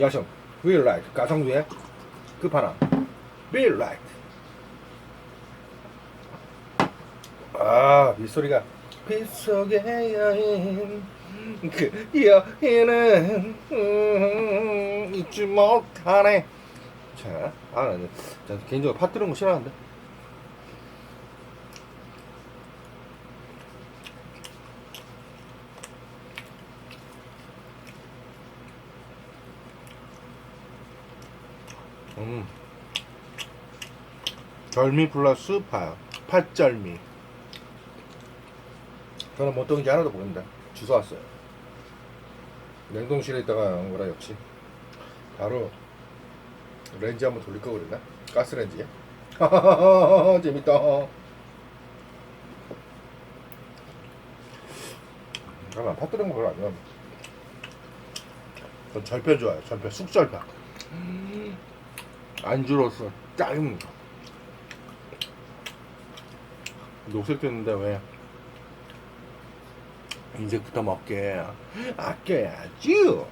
여성 real life 가성비의 끝판왕 real life 아 빗소리가 빗속의 여인 그 여인은 음, 잊지 못하네. 자, 아, 나, 저 개인적으로 팥 들은 거 싫어하는데 음. 절미 플러스 파, 팥절미. 저는 뭐 어떤지 하나도 모릅니다. 주워 왔어요. 냉동실에 있다가 나온 거라 역시. 바로 렌즈 한번 돌릴 거 그랬나? 가스렌지에. 재밌다. 잠깐만, 팥 들은 거 별로 안 좋아합니다. 전 절편 좋아해요. 절편, 쑥절편. 안주로서 짱입니다. 녹색 됐는데 왜? 인색부터 먹게. 아껴야지.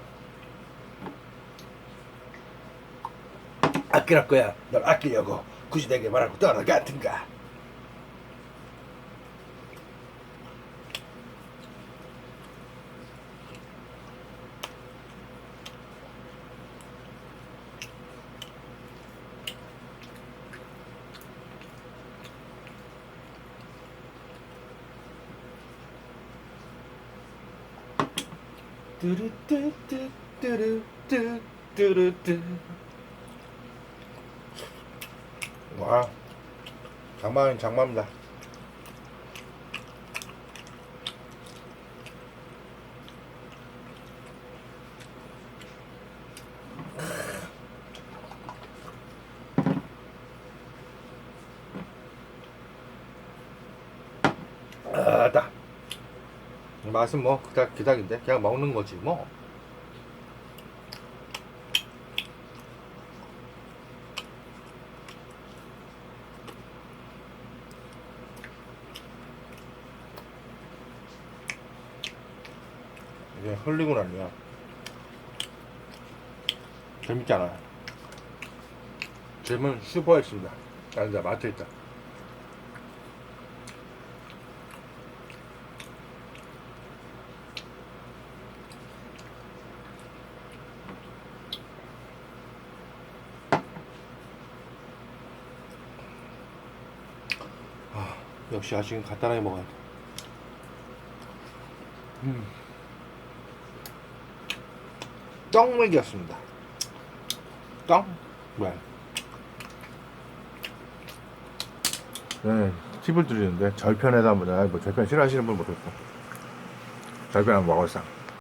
아끼랄 거야. 널 아끼려고 굳이 내게 말하고 떠나가든가 뚜루뚜뚜뚜루뚜뚜루뚜 와 장마는 장마입니다 아다 맛은 뭐 그닥 기닥인데 그냥 먹는 거지 뭐. 이게 흘리고 나면 재밌잖아. 잼은 슈퍼에 있습니다. 앉아 마트에 있다. 역시 아직은 간단하게 먹어야 돼. 음. 떡맥이었습니다. 떡? 뭐야? 네, 팁을 드리는데 절편에다 뭐냐, 뭐 절편 싫어하시는 분 모르겠고 절편 한번 먹어보자.